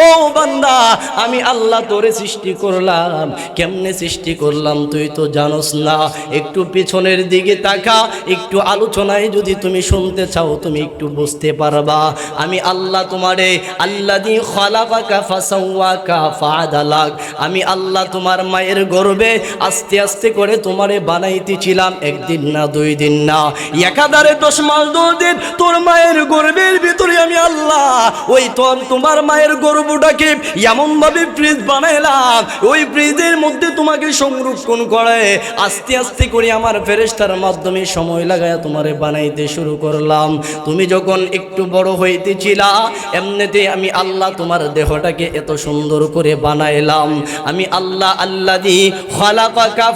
ও বান্দা, আমি আল্লাহ তোরে সৃষ্টি করলাম। কেমনে সৃষ্টি করলাম তুই তো জানোস না। একটু পিছনের দিকে তাকা, একটু আলোচনায় যদি তুমি শুনতে চাও, তুমি একটু বুঝতে পারবা। আমি আল্লাহ তোমারে আল্লাহ দি ফাদালাক আমি আল্লাহ তোমার মায়ের গর্বে আস্তে আস্তে করে তোমারে বানাইতেছিলাম একদিন না দুই দিন না। একাধারে দশ মাস দশ দিন তোর মায়ের গর্বের ভিতরে আমি আল্লাহ, ওই তোর তোমার মায়ের গর্বটাকে এমন ভাবে ফ্রিজ বানাইলাম, ওই ফ্রিজের মধ্যে তোমাকে সংরক্ষণ করে। আস্তে আস্তে করে আমার ফেরেস্তার মাধ্যমে সময় লাগায় তোমারে বানাইতে শুরু করলাম। তুমি যখন একটু বড় হইতেছিলা, এমনিতে আমি আল্লাহ তোমার দেহটাকে এত সুন্দর করে বানাইলাম। আমি আল্লাহ আল্লাহ দি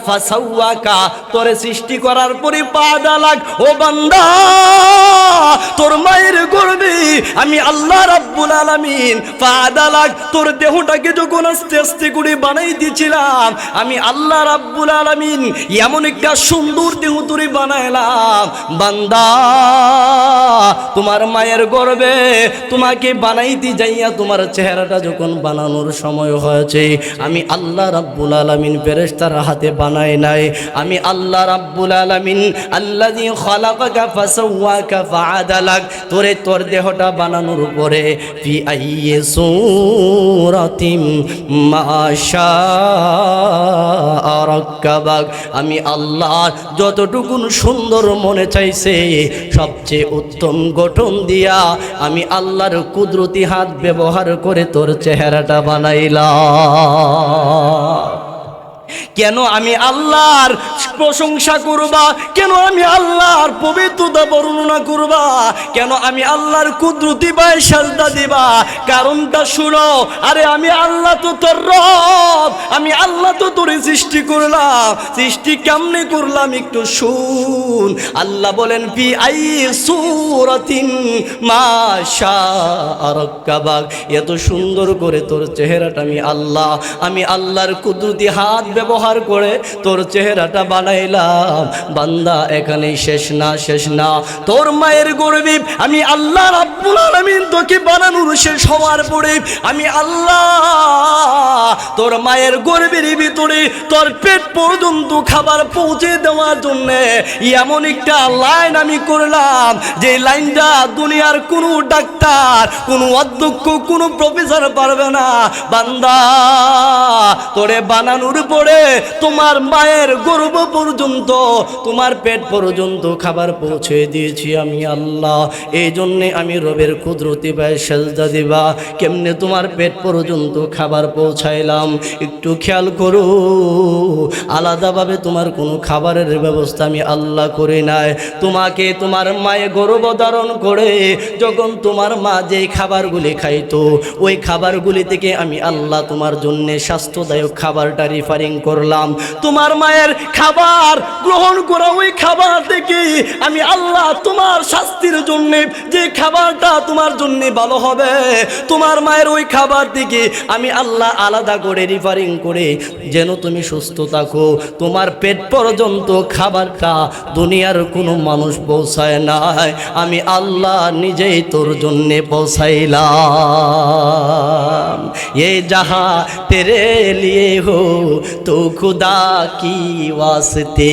ফাসাওয়াকা তোরে সৃষ্টি করার পরে পা ও বান্দা, তোর মায়ের আমি আল্লাহ রাব্বুল পা দালাক তোর দেহটাকে যখন আস্তে আস্তে করে বানাই দিয়েছিলাম, আমি আল্লাহ রাব্বুল আলামিন এমন একটা সুন্দর দেহ তোরে বানাইলাম। বান্দা, তোমার মায়ের গর্বে তোমাকে বানাইতে যাইয়া তোমার চেহারাটা যখন বানানোর সময় হয়েছে, আমি আল্লাহ রাব্বুল আলামিন ফেরেশতার হাতে বানাই নাই। আমি আল্লাহ রাব্বুল আলামিন, আল্লাযী খালাকাকা ফাসাওয়াকা ফাআদালাক, তোরে তোর দেহটা বানানোর উপরে পরে ফি সূরাতিম মাশা রক্কাবাগ আমি আল্লাহ, যতটুকুন সুন্দর মনে চাইছে, সবচেয়ে উত্তম গঠন দিয়া আমি আল্লাহর কুদরতি হাত ব্যবহার করে তোর চেহারাটা বানাইলাম। কেন আমি আল্লাহর প্রশংসা করবা? কেন আমি আল্লাহর পবিত্রতা বর্ণনা করবা? কেন আমি আল্লাহর কুদরতি বাই সাজদা দিবা? কারণটা শুনো, আরে আমি আল্লাহ তো তোর রব, আমি আল্লাহ তো তোর সৃষ্টি করলাম। সৃষ্টি কেমনে করলাম একটু শুন। আল্লাহ বলেন পি আই সুরাতিন মাশা আরকাবাগ এত সুন্দর করে তোর চেহারাটা আমি আল্লাহ, আমি আল্লাহর কুদরতি হাত ব্যবহার করে তোর চেহারাটা বানাইলাম। বান্দা এখানে শেষ না শেষ না। তোর মায়ের গর্বে আমি আল্লাহ রাব্বুল আলামিন তোকে বানানোর শেষ হওয়ার পরে আমি আল্লাহ তোর মায়ের গর্বের ভিতরে তোর পেট পর্যন্ত খাবার পৌঁছে দেওয়ার জন্য এমন একটা লাইন আমি করলাম যে লাইনটা দুনিয়ার কোনো ডাক্তার, কোনো অধ্যক্ষ, কোনো প্রফেসর পারবে না। বান্দা, তোরে বানানোর পরে তোমার মায়ের গর্ব পর্যন্ত, তোমার পেট পর্যন্ত খাবার পৌঁছে দিয়েছি আমি আল্লাহ। এই জন্যে আমি রবের কুদরতি ব্যয় সেজদা দিবা। কেমনে তোমার পেট পর্যন্ত খাবার পৌঁছাইলাম? একটু খেয়াল করো। আলাদাভাবে তোমার কোনো খাবারের ব্যবস্থা আমি আল্লাহ করি নাই। তোমাকে তোমার মায়ে গর্ব ধারণ করে, যখন তোমার মা যেই খাবারগুলি খাইতো, ওই খাবারগুলি থেকে আমি আল্লাহ তোমার জন্য স্বাস্থ্যদায়ক খাবারটা রিফারিং করলাম। তোমার মায়ের খাবার গ্রহণ করা ওই খাবার থেকে আমি আল্লাহ তোমার শাস্তির জন্যে যে খাবারটা খাবারটা তোমার জন্য ভালো হবে। তোমার মায়ের ওই খাবার দিকে আমি আল্লাহ আলাদা করে রিফারিং করে, যেন তুমি সুস্থ থাকো। তোমার পেট পর্যন্ত খাবারটা দুনিয়ার কোনো মানুষ পৌঁছায় নাই। আমি আল্লাহ নিজেই তোর জন্য পৌঁছাইলাম। এ যাহা তেরে লিয়ে হো, তো খুদা কি ওয়াসতে।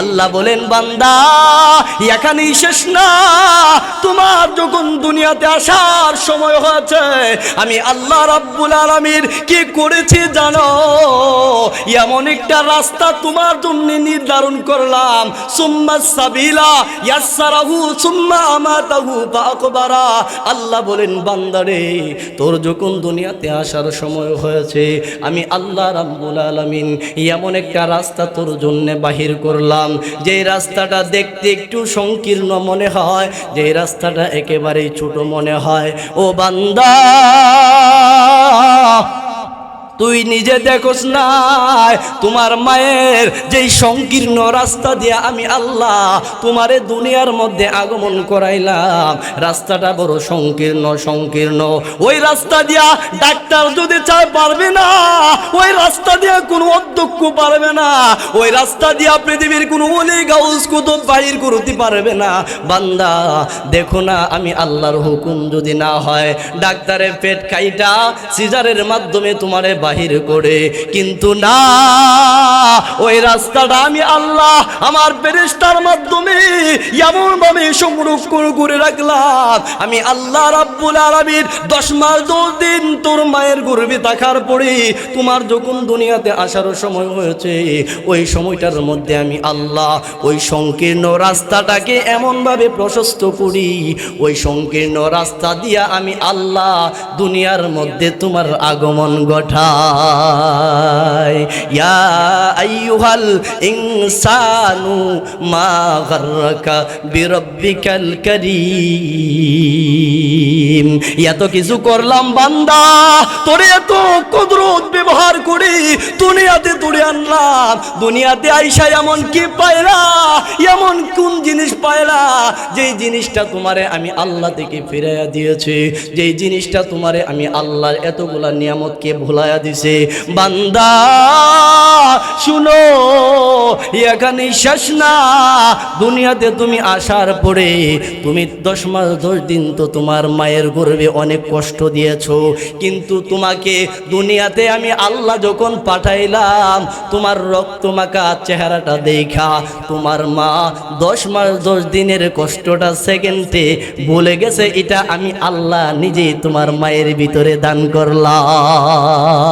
আল্লাহ বলেন, বান্দা, এখানেই শেষ না। তোমার যখন দুনিয়াতে আসার সময় হয়েছে, আমি আল্লাহ রাব্বুল আলামিন কি করেছি জানো? এমন একটা রাস্তা তোমার জন্য নির্ধারণ করলাম। সুম্মা সাবিলা ইয়াসসারাহু, সুম্মা আমাতাহু ফাকবারা আল্লাহ বলেন, বান্দারে, তোর যখন দুনিয়াতে আসার সময় হয়েছে, আমি আল্লাহ রাব্বুল আলামিন এমন একটা রাস্তা তোর জন্য বাহির করলাম। যে রাস্তাটা দেখতে একটু সংকীর্ণ মনে হয় যে রাস্তাটা একেবারেই ছোট মনে হয়। ও বান্দা তুই নিজে দেখোস নাই, তোমার মায়ের যেই সংকীর্ণ রাস্তা দিয়ে আমি আল্লাহ তোমারে দুনিয়ার মধ্যে আগমন করাইলাম, রাস্তাটা বড় সংকীর্ণ সংকীর্ণ। ওই রাস্তা দিয়া ডাক্তার যদি চায় পারবে না, ওই রাস্তা দিয়া কোনো অধ্যক্ষ পারবে না, ওই রাস্তা দিয়া পৃথিবীর কোনো অলি কুতুব বাহির করতে পারবে না। বান্দা, দেখো না, আমি আল্লাহর হুকুম যদি না হয়, ডাক্তারের পেট খাইটা সিজারের মাধ্যমে তোমারে বাহির করে। কিন্তু না, ওই রাস্তাটা আমি আল্লাহ আমার ফেরেশতার মাধ্যমে এমন ভাবে সংরক্ষণ করে রাখলাম। আমি আল্লাহ রাব্বুল আলামিন দশ মাস দশ দিন তোর মায়ের গর্ভে থাকার পরে তোমার যখন দুনিয়াতে আসার সময় হয়েছে, ওই সময়টার মধ্যে আমি আল্লাহ ওই সংকীর্ণ রাস্তাটাকে এমনভাবে প্রশস্ত করি। ওই সংকীর্ণ রাস্তা দিয়া আমি আল্লাহ দুনিয়ার মধ্যে তোমার আগমন ঘটাই ইয়া মা গাররাকা করিম। এত কিছু করলাম বান্দা, তোরে এত কুদরত ব্যবহার করে দুনিয়াতে তোরে আনলাম। দুনিয়াতে আইসা এমন কি পায়রা এমন কোন জিনিস পায়রা যেই জিনিসটা তোমারে আমি আল্লাহ থেকে ফিরাইয়া দিয়েছে, যেই জিনিসটা তোমারে আমি আল্লাহর এতগুলা নিয়ামতকে ভুলাইয়া দিছে বান্দা, শুনো এখানে শেষ না। দুনিয়াতে তুমি আসার পরে তুমি দশ মাস, দশ দিন তো তোমার মায়ের গর্বে অনেক কষ্ট দিয়েছ। কিন্তু তোমাকে দুনিয়াতে আমি আল্লাহ যখন পাঠাইলাম, তোমার রক্ত মাখা চেহারাটা দেখা, তোমার মা দশ মাস, দশ দিনের কষ্টটা সেকেন্ডে বলে গেছে, এটা আমি আল্লাহ নিজেই তোমার মায়ের ভিতরে দান করলাম।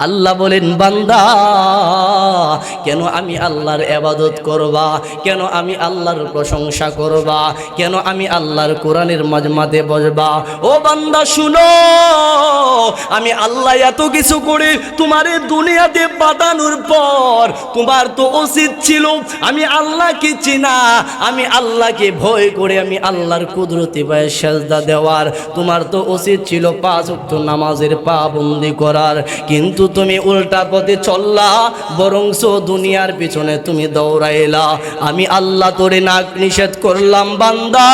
আল্লাহ বলেন, বান্দা, কেন আমি আল্লাহর এবাদত করবা? কেন আমি আল্লাহর প্রশংসা করবা? কেন আমি আল্লাহর কোরআনের মাজমাতে বসবা? ও বান্দা, শুনো, আমি আল্লাহ এত কিছু করে তোমারে দুনিয়াতে পাঠানোর পর তোমার তো উচিত ছিল, আমি আল্লাহকে চিনা, আমি আল্লাহকে ভয় করে আমি আল্লাহর কুদরতি পায়ে সেজদা দেওয়ার। তোমার তো উচিত ছিল পাঁচ উক্ত নামাজের পাবন্দি করার, কিন্তু তুমি উল্টা পথে চললা, বরংস দুনিয়ার পিছনে তুমি দৌড়াইলা। আমি আল্লাহ তোরে নাক নিষেধ করলাম, বান্দা,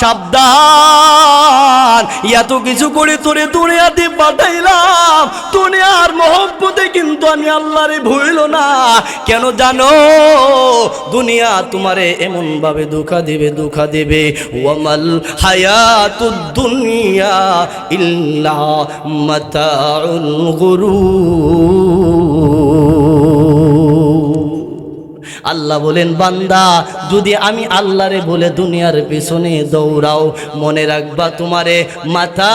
সাবধান। এত কিছু করে তোরে দুনিয়াতে পাঠাইলাম। দুনিয়ার মহব্বতে কিন্তু আমি আল্লাহরে ভুইল না। কেন জানো? দুনিয়া তোমারে এমন ভাবে দুঃখা দেবে দুঃখা দেবে। ওয়ামাল হায়াতুদ দুনিয়া ইল্লা মাতাউল গুরুর আল্লাহ বলেন, বান্দা, যদি আমি আল্লাহরে বলে দুনিয়ার পিছনে দৌড়াও, মনে রাখবা তোমারে মাথা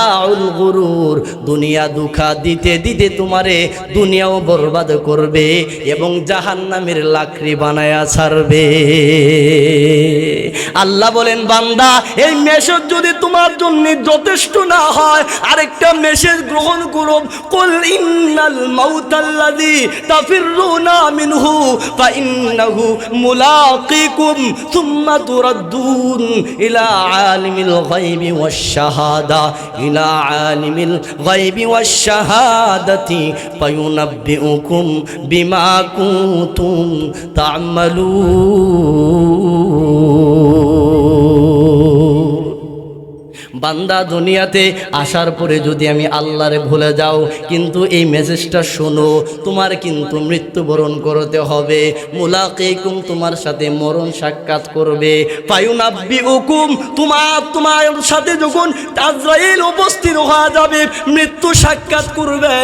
গরুর। দুনিয়া দুঃখা দিতে দিতে তোমারে দুনিয়াও বরবাদ করবে এবং জাহান্নামের লাকড়ি বানায়া ছাড়বে। আল্লাহ বলেন, বান্দা, এই মেসেজ যদি তোমার জন্য যথেষ্ট না হয়, আরেকটা মেসেজ গ্রহণ করো। কুল ইন্নাল মাউতাল্লাযী তাফিরুনা মিনহু, ফা ইন্নাহু মুলাকিকুম থুম্মা তুরাদ্দুন ইলা আলিমিল গায়বি ওয়াশ শাহাদা ইলা আলিমিল গায়বি ওয়াশ শাহাদাতি ফায়ুনাব্বিউকুম বিমা কুনতুম তা'মালুন বান্দা দুনিয়াতে আসার পরে যদি আমি আল্লাহরে ভুলে যাও, কিন্তু এই মেসেজটা শোনো, তোমার কিন্তু মৃত্যুবরণ করতে হবে। মুলাকিকুম তোমার সাথে মরণ সাক্ষাৎ করবে। ফায়ুনাব্বি হুকুম তোমার তোমার সাথে যখন আজরাইল উপস্থিত হওয়া যাবে, মৃত্যু সাক্ষাৎ করবে।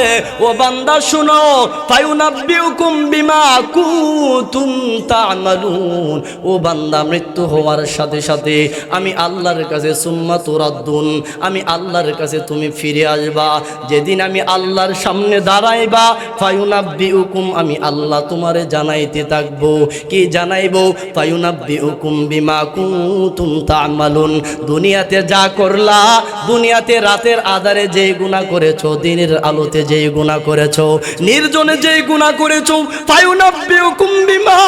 ও বান্দা শোনো ফায়ুনাব্বি হুকুম বিমা কুতুম তা'মালুন। ও বান্দা মৃত্যু হওয়ার সাথে সাথে আমি আল্লাহর কাছে সুম্মা তুরাদ্দুন। আমি আল্লাহর কাছে তুমি ফিরে আসবা। যেদিন আমি আল্লাহর সামনে দাঁড়াইবা ফায়ুনাব্বি হুকুম আমি আল্লাহ তোমারে জানাইতে থাকব। কি জানাইবো? ফায়ুনাব্বি হুকুম বিমা কুতুম তা'মালুন। দুনিয়াতে যা করলা, দুনিয়াতে রাতের আধারে যেই গুনাহ করেছ, দিনের আলোতে যেই গুনাহ করেছ, নির্জনে যেই গুনাহ করেছ ফায়ুনাব্বি হুকুম বিমা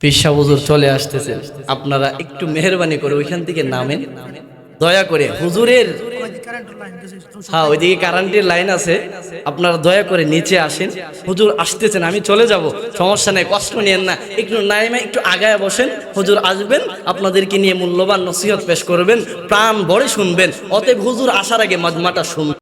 পেশা হুজুর চলে আসতেছেন আপনারা একটু মেহরবানি করে ওইখান থেকে নামেন। দয়া করে হুজুরের হ্যাঁ ওইদিকে কারেন্টের লাইন আছে। আপনারা দয়া করে নিচে আসেন। হুজুর আসতেছেন, আমি চলে যাব। সমস্যা নেই, কষ্ট নিয়েন না। একটু নাইমে একটু আগায় বসেন। হুজুর আসবেন, আপনাদেরকে নিয়ে মূল্যবান নসিহত পেশ করবেন। প্রাণ ভরে শুনবেন। অতএব হুজুর আসার আগে মজমাটা শুনবেন